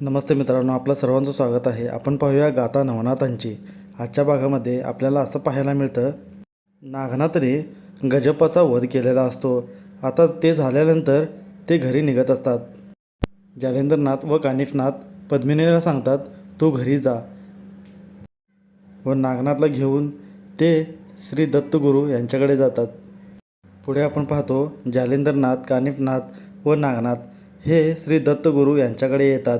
नमस्ते मित्रांनो आपलं सर्वांचं स्वागत आहे. आपण पाहूया गाथा नवनाथांची. आजच्या भागामध्ये आपल्याला असं पाहायला मिळतं नागनाथने गजप्पाचा वध केलेला असतो. आता ते झाल्यानंतर ते घरी निघत असतात. जालेंद्रनाथ व कानिफनाथ पद्मिनीला सांगतात तू घरी जा. व नागनाथला घेऊन ते श्री दत्तगुरू यांच्याकडे जातात. पुढे आपण पाहतो जालेंद्रनाथ कानिफनाथ व नागनाथ हे श्री दत्तगुरू यांच्याकडे येतात.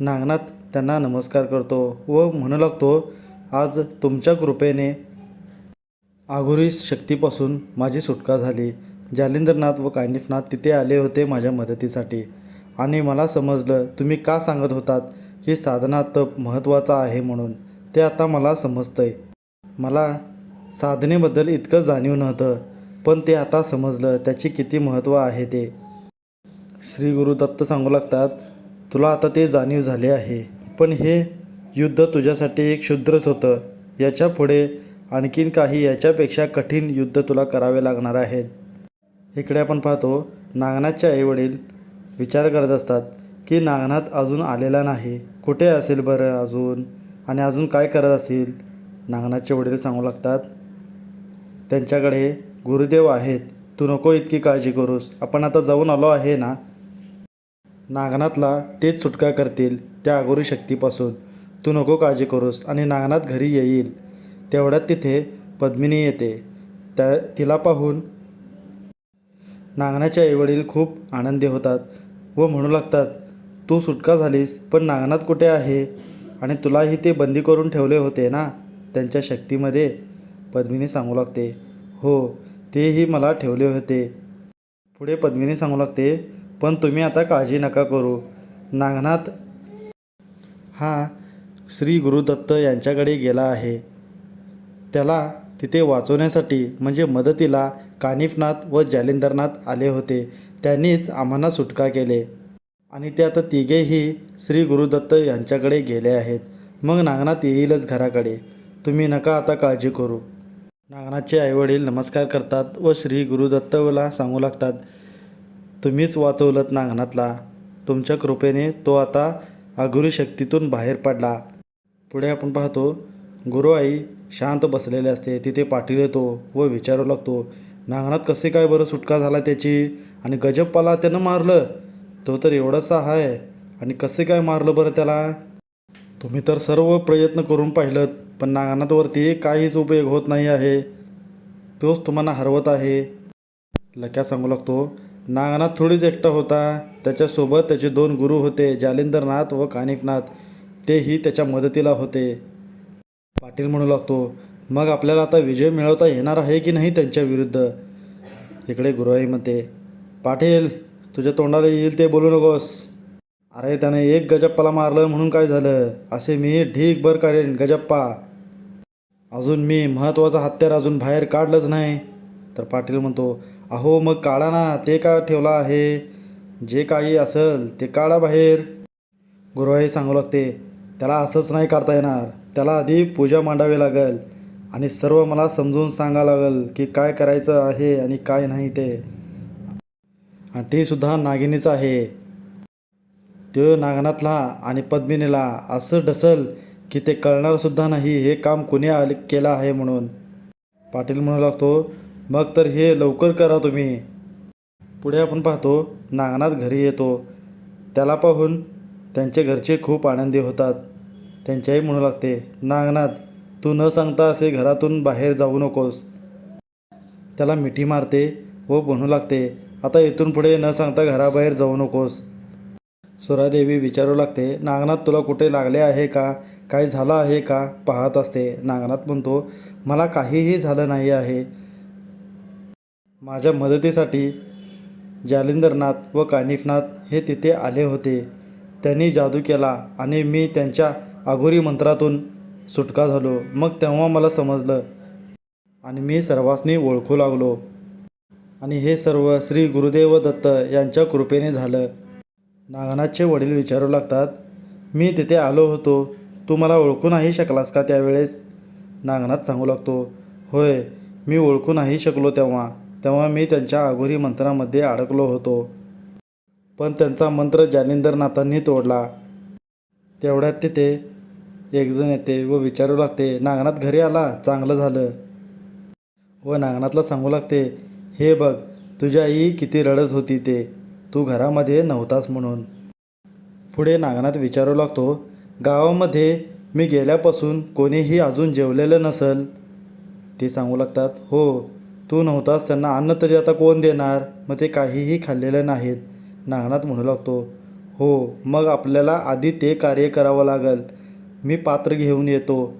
नागनाथ त्यांना नमस्कार करतो व म्हणू लागतो आज तुमच्या कृपेने आघोरी शक्तीपासून माझी सुटका झाली. जालिंदरनाथ व कानिफनाथ तिथे आले होते माझ्या मदतीसाठी. आणि मला समजलं तुम्ही का सांगत होतात? की साधना तप महत्त्वाचा आहे म्हणून. ते आता मला समजतंय. मला साधनेबद्दल इतकं जाणीव नव्हतं पण ते आता समजलं त्याचे किती महत्त्व आहे ते. श्री गुरु दत्त सांगू लागतात तुला आता ते जाणीव झाले आहे. पण हे युद्ध तुझ्यासाठी एक क्षुद्रच होतं. याच्यापुढे आणखीन काही याच्यापेक्षा कठीण युद्ध तुला करावे लागणार आहेत. इकडे आपण पाहतो नागनाथचे आईवडील विचार करत असतात की नागनाथ अजून आलेला नाही. कुठे असेल बरं अजून? आणि अजून काय करत असेल? नागनाथचे वडील सांगू लागतात त्यांच्याकडे गुरुदेव आहेत. तू नको इतकी काळजी करूस. आपण आता जाऊन आलो आहे ना? नागनाथला तेच सुटका करतील त्या अगोरी शक्तीपासून. तू नको काळजी करूस आणि नागनाथ घरी येईल. तेवढ्यात तिथे पद्मिनी येते. त्या तिला पाहून नागनाचे आईवडील खूप आनंदी होतात व म्हणू लागतात तू सुटका झालीस पण नागनाथ कुठे आहे? आणि तुलाही ते बंदी करून ठेवले होते ना त्यांच्या शक्तीमध्ये? पद्मिनी सांगू लागते हो तेही मला ठेवले होते. पुढे पद्मिनी सांगू लागते पण तुम्ही आता काळजी नका करू. नागनाथ हा श्री गुरुदत्त यांच्याकडे गेला आहे. त्याला तिथे वाचवण्यासाठी म्हणजे मदतीला कानिफनाथ व जालिंदरनाथ आले होते. त्यांनीच आम्हाला सुटका केले. आणि ते आता तिघेही श्री गुरुदत्त यांच्याकडे गेले आहेत. मग नागनाथ येईलच घराकडे. तुम्ही नका आता काळजी करू. नागनाथचे आईवडील नमस्कार करतात व श्री गुरुदत्तला सांगू लागतात. तुम्हीच वाचवलत नांगणातला. तुमच्या कृपेने तो आता अघुरी शक्तीतून बाहेर पडला. पुढे आपण पाहतो गुरुआई शांत बसलेले असते तिथे पाटील येतो व विचारू लागतो नांगणात कसे काय बरं सुटका झाला त्याची? आणि गजप्पाला त्यानं मारलं? तो तर एवढासा आहे आणि कसे काय मारलं बरं त्याला? तुम्ही तर सर्व प्रयत्न करून पाहिलं पण नांगणातवरती काहीच उपयोग होत नाही आहे. तोच तुम्हाला हरवत आहे. लक्या सांगू लागतो नागनाथ थोडीच एकटा होता. त्याच्यासोबत त्याचे दोन गुरु होते जालिंदरनाथ व कानिफनाथ. तेही त्याच्या मदतीला होते. पाटील म्हणू लागतो मग आपल्याला आता विजय मिळवता येणार आहे की नाही त्यांच्या विरुद्ध? इकडे गुरुआई म्हणते पाटील तुझ्या तोंडाला येईल ते बोलू नकोस. अरे त्याने एक गजप्पाला मारलं म्हणून काय झालं? असे मी ढीकभर काढेन गजप्पा. अजून मी महत्त्वाचं हत्यार अजून बाहेर काढलंच नाही. तर पाटील म्हणतो अहो मग काढा ना ते का ठेवला आहे? जे काही असेल ते काढा बाहेर. गुरुवाई सांगू लागते त्याला असंच नाही काढता येणार. त्याला आधी पूजा मांडावी लागेल आणि सर्व मला समजून सांगा लागेल की काय करायचं आहे आणि काय नाही ते. आणि ते सुद्धा नागिनीचं आहे. तो नागनाथला आणि पद्मिनीला असं ढसल की ते कळणारसुद्धा नाही हे काम कुणी आले केलं आहे म्हणून. पाटील म्हणू लागतो मग तर हे लवकर करा तुम्ही. पुढे आपण पाहतो नागनाथ घरी येतो. त्याला पाहून त्यांचे घरचे खूप आनंदी होतात. त्यांच्याही म्हणू लागते नागनाथ तू न सांगता असे घरातून बाहेर जाऊ नकोस. त्याला मिठी मारते व म्हणू लागते आता इथून पुढे न सांगता घराबाहेर जाऊ नकोस. सुरादेवी विचारू लागते नागनाथ तुला कुठे लागले आहे का? काय झालं आहे का? पाहत असते. नागनाथ म्हणतो मला काहीही झालं नाही आहे. माझ्या मदतीसाठी जालिंदरनाथ व कानिफनाथ हे तिथे आले होते. त्यांनी जादू केला आणि मी त्यांच्या अघोरी मंत्रातून सुटका झालो. मग तेव्हा मला समजलं आणि मी सर्वांनी ओळखू लागलो. आणि हे सर्व श्री गुरुदेव दत्त यांच्या कृपेने झालं. नागनाथचे वडील विचारू लागतात मी तिथे आलो होतो. तू मला ओळखू नाही शकलास का त्यावेळेस? नागनाथ सांगू लागतो होय मी ओळखू नाही शकलो तेव्हा. तेव्हा मी त्यांच्या अघोरी मंत्रामध्ये अडकलो होतो. पण त्यांचा मंत्र जालिंदरनाथांनी तोडला. तेवढ्यात तिथे एकजण येते व विचारू लागते नागनाथ घरी आला? चांगलं झालं. व नागनाथला सांगू लागते हे बघ तुझी आई किती रडत होती ते. तू घरामध्ये नव्हतास म्हणून. पुढे नागनाथ विचारू लागतो गावामध्ये मी गेल्यापासून कोणीही अजून जेवलेलं नसल. ते सांगू लागतात हो तू नव्हतास त्यांना अन्न तरी आता कोण देणार? मग ते काहीही खाल्लेलं नाहीत. नागनाथ म्हणू लागतो हो मग आपल्याला आधी ते कार्य करावं लागेल. मी पात्र घेऊन येतो.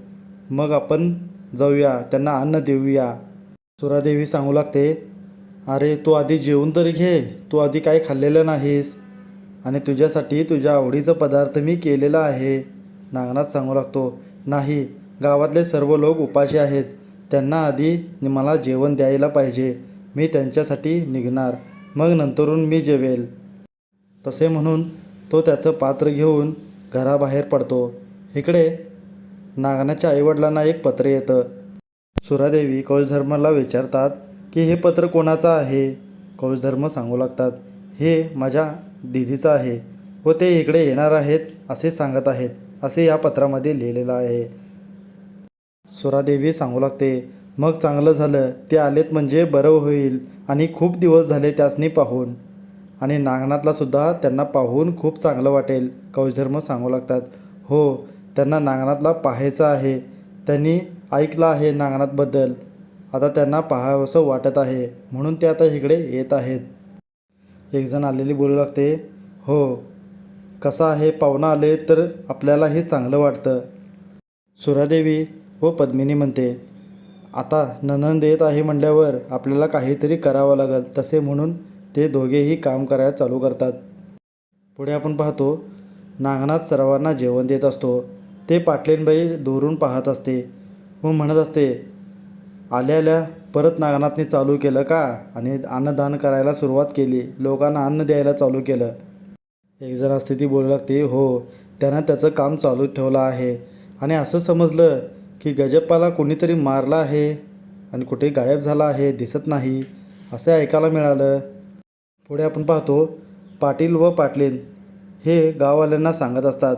मग आपण जाऊया त्यांना अन्न देऊया. सुरादेवी सांगू लागते अरे तू आधी जेवून तरी घे. तू आधी काही खाल्लेलं नाहीस. आणि तुझ्यासाठी तुझ्या आवडीचा पदार्थ मी केलेला आहे. नागनाथ सांगू लागतो नाही गावातले सर्व लोक उपाशी आहेत. त्यांना आधी मला जेवण द्यायला पाहिजे. मी त्यांच्यासाठी निघणार. मग नंतरून मी जेवेल. तसे म्हणून तो त्याचं पात्र घेऊन घराबाहेर पडतो. इकडे नागनाच्या आईवडिलांना एक पत्र येतं. सुरादेवी कौशधर्माला विचारतात की हे पत्र कोणाचं आहे? कौशधर्म सांगू लागतात हे माझ्या दिदीचं आहे व ते इकडे येणार आहेत असे सांगत आहेत. असे या पत्रामध्ये लिहिलेलं आहे. सुरादेवी सांगू लागते मग चांगलं झालं ते आलेत म्हणजे बरं होईल आणि खूप दिवस झाले त्यासनी पाहून. आणि नागनाथलासुद्धा त्यांना पाहून खूप चांगलं वाटेल कौशधर्म सांगू लागतात. हो त्यांना नागनाथला पाहायचं आहे. त्यांनी ऐकलं आहे नागनाथबद्दल. आता त्यांना पाहावंसं वाटत आहे म्हणून ते आता इकडे येत आहेत. एकजण आलेली बोलू लागते हो कसं आहे पाहुणा आले तर आपल्यालाही चांगलं वाटतं. सुरादेवी व पद्मिनी म्हणते. आता ननंद येत आहे म्हणल्यावर आपल्याला काहीतरी करावं लागेल तसे म्हणून ते दोघेही काम करायला चालू करतात. पुढे आपण पाहतो नागनाथ सर्वांना जेवण देत असतो. ते पाटलीनबाई दुरून पाहत असते व म्हणत असते आल्या आल्या परत नागनाथने चालू केलं का? आणि अन्नदान करायला सुरुवात केली. लोकांना अन्न द्यायला चालू केलं. एक जण असते ती बोलू लागते हो त्यानं त्याचं काम चालू ठेवलं आहे. आणि असं समजलं की गजप्पाला कोणीतरी मारला आहे आणि कुठे गायब झाला आहे दिसत नाही असे ऐकायला मिळालं. पुढे आपण पाहतो पाटील व पाटलीन हे गाववाल्यांना सांगत असतात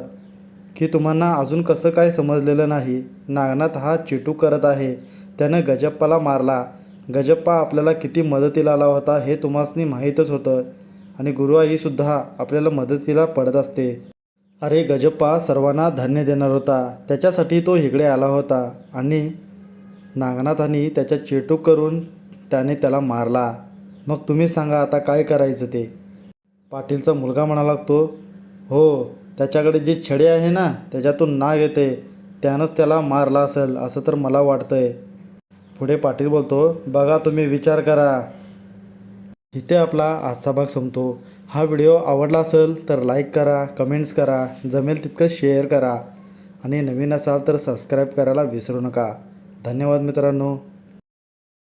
की तुम्हाला अजून कसं काय समजलेलं नाही नागनाथ हा चिटू करत आहे त्यानं गजप्पाला मारला. गजप्पा आपल्याला किती मदतीला आला होता हे तुम्हासनी माहीतच होतं आणि गुरुआईसुद्धा आपल्याला मदतीला पडत असते. अरे गजप्पा सर्वांना धान्य देणार होता. त्याच्यासाठी तो इकडे आला होता आणि नागनाथांनी त्याच्या चेटूक करून त्याने त्याला मारला. मग तुम्ही सांगा आता काय करायचं ते? पाटीलचा मुलगा म्हणा लागतो हो त्याच्याकडे जे छडे आहे ना त्याच्यातून नाग येते. त्यानंच त्याला मारला असेल असं तर मला वाटतंय. पुढे पाटील बोलतो बघा तुम्ही विचार करा. इथे आपला आजचा भाग संपतो. हा व्हिडिओ आवडला असेल तर लाईक करा कमेंट्स करा जमेल तितकं शेअर करा. आणि नवीन असाल तर सबस्क्राईब करायला विसरू नका. धन्यवाद मित्रांनो.